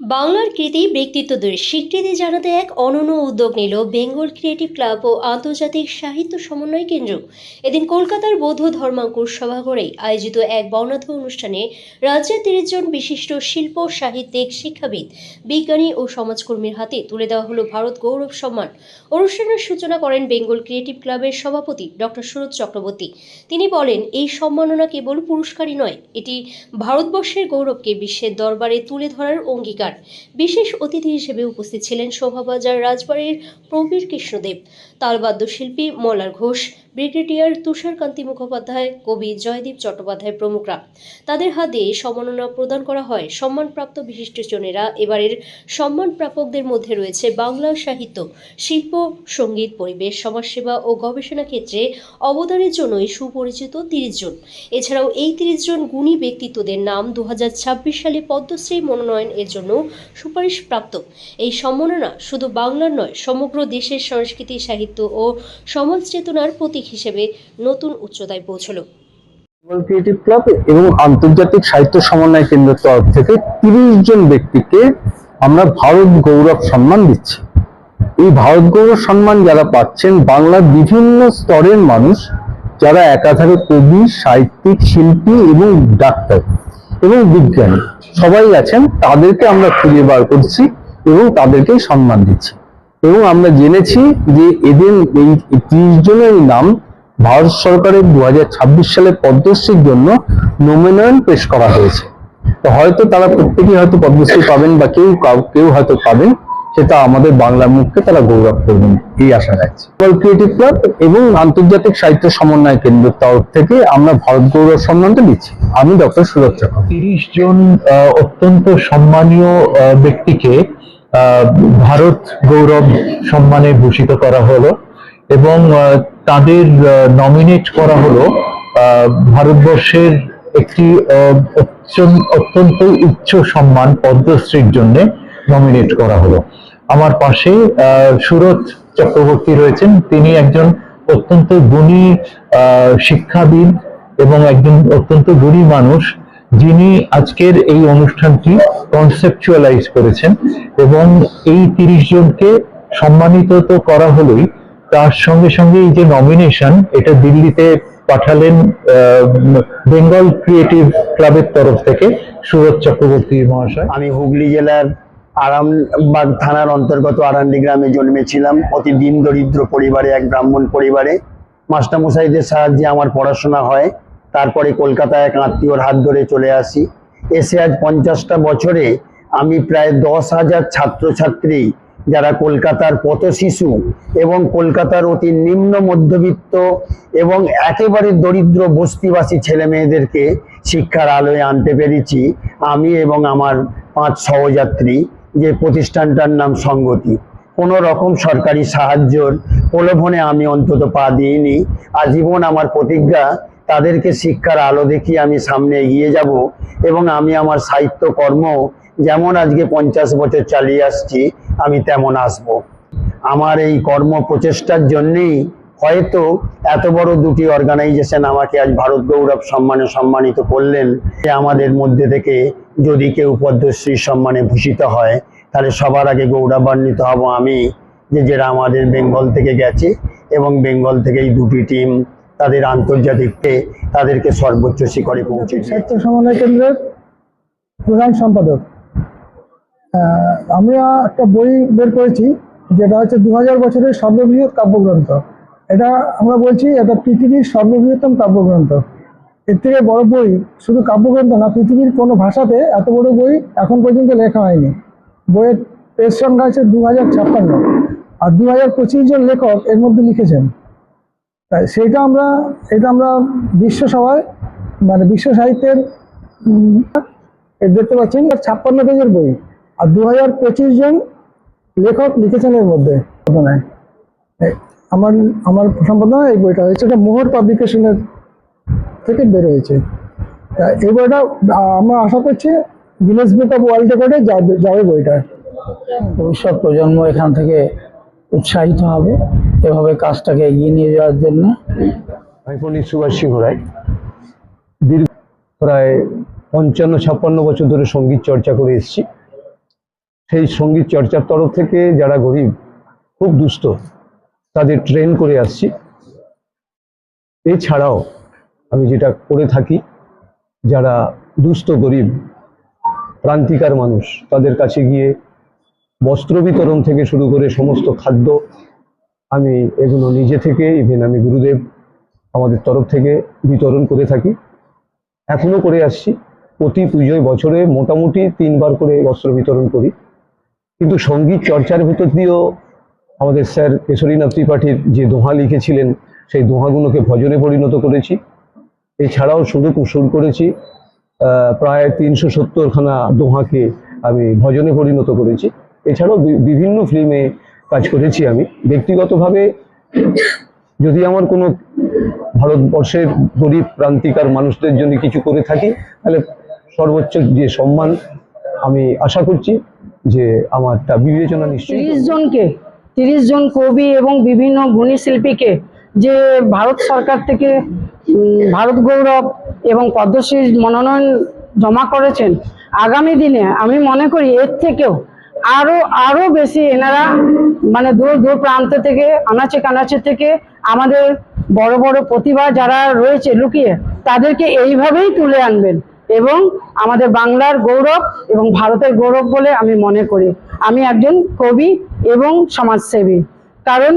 বাংলার কৃতি ব্যক্তিত্বদের স্বীকৃতি জানাতে এক অনন্য উদ্যোগ নিল বেঙ্গল ক্রিয়েটিভ ক্লাব ও আন্তর্জাতিক সাহিত্য সমন্বয় কেন্দ্র। এদিন কলকাতার বৌদ্ধ ধর্মাঙ্কুর সভাঘরেই আয়োজিত এক বর্ণাঢ্য অনুষ্ঠানে রাজ্যের তিরিশ জন বিশিষ্ট শিল্প, সাহিত্যিক, শিক্ষাবিদ, বিজ্ঞানী ও সমাজকর্মীর হাতে তুলে দেওয়া হলো ভারত গৌরব সম্মান। অনুষ্ঠানের সূচনা করেন বেঙ্গল ক্রিয়েটিভ ক্লাবের সভাপতি ডক্টর সুরজ চক্রবর্তী। তিনি বলেন, এই সম্মাননা কেবল পুরস্কারই নয়, এটি ভারতবর্ষের গৌরবকে বিশ্বের দরবারে তুলে ধরার অঙ্গীকার। বিশেষ অতিথি হিসেবে উপস্থিত ছিলেন শোভাবাজার রাজবাড়ির প্রবীর কৃষ্ণদেব তালবাদ্য শিল্পী মলার ঘোষ ব্রিগেডিয়ার তুষারকান্তি মুখোপাধ্যায়, কবি জয়দীপ চট্টোপাধ্যায় প্রমুখরা। তাদের হাতে সম্মাননা প্রদান করা হয়। সম্মানপ্রাপ্ত বিশিষ্টজনেরা এবারের সম্মান প্রাপকদের মধ্যে রয়েছে বাংলা সাহিত্য, শিল্প, সংগীত, পরিবেশ, সমাজসেবা ও গবেষণা ক্ষেত্রে অবদানের জন্যই সুপরিচিত তিরিশ জন। এছাড়াও এই তিরিশ জন গুণী ব্যক্তিত্বদের নাম দু হাজার ছাব্বিশ সালে পদ্মশ্রী মনোনয়ন এর জন্য সুপারিশপ্রাপ্ত। এই সম্মাননা শুধু বাংলার নয়, সমগ্র দেশের সংস্কৃতি, সাহিত্য ও সমাজ চেতনার প্রতীক হিসেবে নতুন উচ্চতায় পৌঁছলো। ক্রিয়েটিভ ক্লাব এবং আন্তর্জাতিক সাহিত্য সমন্বয় কেন্দ্রের তরফ থেকে তিরিশ জন ব্যক্তিকে আমরা ভারত গৌরব সম্মান দিচ্ছি। এই ভারত গৌরব সম্মান যারা পাচ্ছেন, বাংলার বিভিন্ন স্তরের মানুষ যারা একাধারে কবি, সাহিত্যিক, শিল্পী এবং ডাক্তার এবং বিজ্ঞানী সবাই আছেন, তাদেরকে আমরা খুঁজে বার করছি এবং তাদেরকেই সম্মান দিচ্ছি। এবং আমরা জেনেছি যে এদের এই ত্রিশ জনের নাম ভারত সরকারের দু সালে পদ্মশ্রীর জন্য নমিনয়ন পেশ করা হয়েছে। তো হয়তো তারা প্রত্যেকেই হয়তো পদ্মশ্রী পাবেন বা কেউ কেউ হয়তো পাবেন, সেটা আমাদের বাংলা মুখকে তারা গৌরব করবেন, এই আশা রাখছি। ক্রিয়েটিভ ক্লাব এবং আন্তর্জাতিক সাহিত্য সমন্বয় কেন্দ্রের তরফ থেকে আমরা ভারত গৌরব সম্মানটা দিচ্ছি আমি ডক্টর সুরজ চক্রবর্তী। তিরিশ জন অত্যন্ত সম্মানীয় ব্যক্তিকে ভারত গৌরব সম্মানে ভূষিত করা হলো এবং তাদের নমিনেট করা হলো ভারতবর্ষের একটি অত্যন্ত উচ্চ সম্মান পদ্মশ্রীর জন্য নমিনেট করা হলো। আমার পাশে সুরত চক্রবর্তী রয়েছেন। তিনি একজন অত্যন্ত গুণী শিক্ষাবিদ এবং একজন অত্যন্ত গুণী মানুষ। যিনি আজকের এই অনুষ্ঠানটি কনসেপচুয়ালাইজ করেছেন এবং এই তিরিশ জনকে সম্মানিত তো করা হলোই, তার সঙ্গে সঙ্গে এই যে নমিনেশন এটা দিল্লিতে পাঠালেন বেঙ্গল ক্রিয়েটিভ ক্লাবের তরফ থেকে সুরজ চক্রবর্তী মহাশয়। আমি হুগলি জেলার আরামবাগ থানার অন্তর্গত আরান্ডি গ্রামে জন্মেছিলাম। অতি দিন দরিদ্র পরিবারে, এক ব্রাহ্মণ পরিবারে। মাস্টারমশাইদের সাহায্যে আমার পড়াশোনা হয়। তারপরে কলকাতায় এক আত্মীয়র হাত ধরে চলে আসি। এসে আজ পঞ্চাশটা বছরে আমি প্রায় দশ হাজার ছাত্রছাত্রী, যারা কলকাতার পথ শিশু এবং কলকাতার অতি নিম্ন মধ্যবিত্ত এবং একেবারে দরিদ্র বস্তিবাসী ছেলে মেয়েদেরকে শিক্ষার আলোয় আনতে পেরেছি। আমি এবং আমার পাঁচ সহযাত্রী যে প্রতিষ্ঠানটার নাম সঙ্গতি। কোনো রকম সরকারি সাহায্যর প্রলোভনে আমি অন্তত পা দিইনি। আজীবন আমার প্রতিজ্ঞা তাদেরকে শিক্ষার আলো দেখিয়ে আমি সামনে এগিয়ে যাব এবং আমি আমার সাহিত্য কর্ম যেমন আজকে পঞ্চাশ বছর চালিয়ে আসছি, আমি তেমন আসব। আমার এই কর্ম প্রচেষ্টার জন্যেই হয়তো এত বড় দুটি অর্গানাইজেশন আমাকে আজ ভারত গৌরব সম্মানে সম্মানিত করলেন। যে আমাদের মধ্যে থেকে যদি কেউ পদ্মশ্রী সম্মানে ভূষিত হয়, তাহলে সবার আগে গৌরবান্বিত হব আমি। যে যেটা আমাদের বেঙ্গল থেকে গেছে এবং বেঙ্গল থেকে এই দুটি টিম তাদের আন্তর্জাতিককে তাদেরকে সর্বোচ্চ শিখরে পৌঁছে সাহিত্য সমন্বয় কেন্দ্রের প্রধান সম্পাদক। আমরা একটা বই বের করেছি, যেটা হচ্ছে দু হাজার বছরের সর্ববৃহৎ কাব্যগ্রন্থ। এটা আমরা বলছি, এটা পৃথিবীর সর্ববৃহত্তম কাব্যগ্রন্থ। এর থেকে বড় বই শুধু কাব্যগ্রন্থ না, পৃথিবীর কোনো ভাষাতে এত বড় বই এখন পর্যন্ত লেখা হয়নি। বইয়ের পেজ সংখ্যা আছে দু হাজার ছাপ্পান্ন। আর দু হাজার পঁচিশ জন লেখক এর মধ্যে লিখেছেন। সেইটা আমরা, এটা আমরা বিশ্ব সভায় মানে বিশ্ব সাহিত্যের দেখতে পাচ্ছেন ছাপ্পান্ন পেজের বই। আর দু হাজার পঁচিশ জন লেখক লিখেছেন এর মধ্যে। আমার আমার সম্পাদনা এই বইটা হয়েছে, এটা মোহর পাবলিকেশনের থেকে বের হয়েছে। এই বইটা আমরা আশা করছি গিনেস বুক অফ ওয়ার্ল্ড রেকর্ডে যাবে যাবে বইটা। ভবিষ্যৎ প্রজন্ম এখান থেকে উৎসাহিত হবে। এভাবে কাজটাকে এগিয়ে নিয়ে যাওয়ার জন্য সুভাষ সিংহ রায় দীর্ঘ প্রায় পঞ্চান্ন, ছাপ্পান্ন বছর ধরে সংগীত চর্চা করে এসেছি। সেই সংগীত চর্চার তরফ থেকে যারা গরিব, খুব দুস্থ, তাদের ট্রেন করে আসছি। এছাড়াও আমি যেটা করে থাকি, যারা দুস্থ, গরিব, প্রান্তিকার মানুষ, তাদের কাছে গিয়ে বস্ত্র বিতরণ থেকে শুরু করে সমস্ত খাদ্য আমি এগুলো নিজে থেকে ইভেন আমি গুরুদেব আমাদের তরফ থেকে বিতরণ করে থাকি। এখনও করে আসছি। প্রতি পুজোয় বছরে মোটামুটি তিনবার করে বস্ত্র বিতরণ করি। কিন্তু সংগীত চর্চার ভেতর দিয়েও আমাদের স্যার কেশরীনাথ ত্রিপাঠীর যে দোহা লিখেছিলেন, সেই দোহাগুলোকে ভজনে পরিণত করেছি। এছাড়াও শুরু শুরু করেছি। প্রায় তিনশো সত্তরখানা দোহাকে আমি ভজনে পরিণত করেছি। এছাড়াও বিভিন্ন ফিল্মে কাজ করেছি আমি। ব্যক্তিগতভাবে যদি আমার কোনো ভারতবর্ষের গরিব প্রান্তিকার মানুষদের জন্য কিছু করে থাকি, তাহলে সর্বোচ্চ যে সম্মান আমি আশা করছি যে আমারটা বিবেচনা নিশ্চয়ই তিরিশ জনকে, তিরিশ জন কবি এবং বিভিন্ন গুণী শিল্পীকে যে ভারত সরকার থেকে ভারত গৌরব এবং পদ্মশ্রী মনোনয়ন জমা করেছেন, আগামী দিনে আমি মনে করি এর থেকেও আরও আরও বেশি এনারা মানে দূর দূর প্রান্ত থেকে, আনাচে কানাচে থেকে আমাদের বড় বড় প্রতিভা যারা রয়েছে লুকিয়ে, তাদেরকে এইভাবেই তুলে আনবেন এবং আমাদের বাংলার গৌরব এবং ভারতের গৌরব বলে আমি মনে করি। আমি একজন কবি এবং সমাজসেবী। কারণ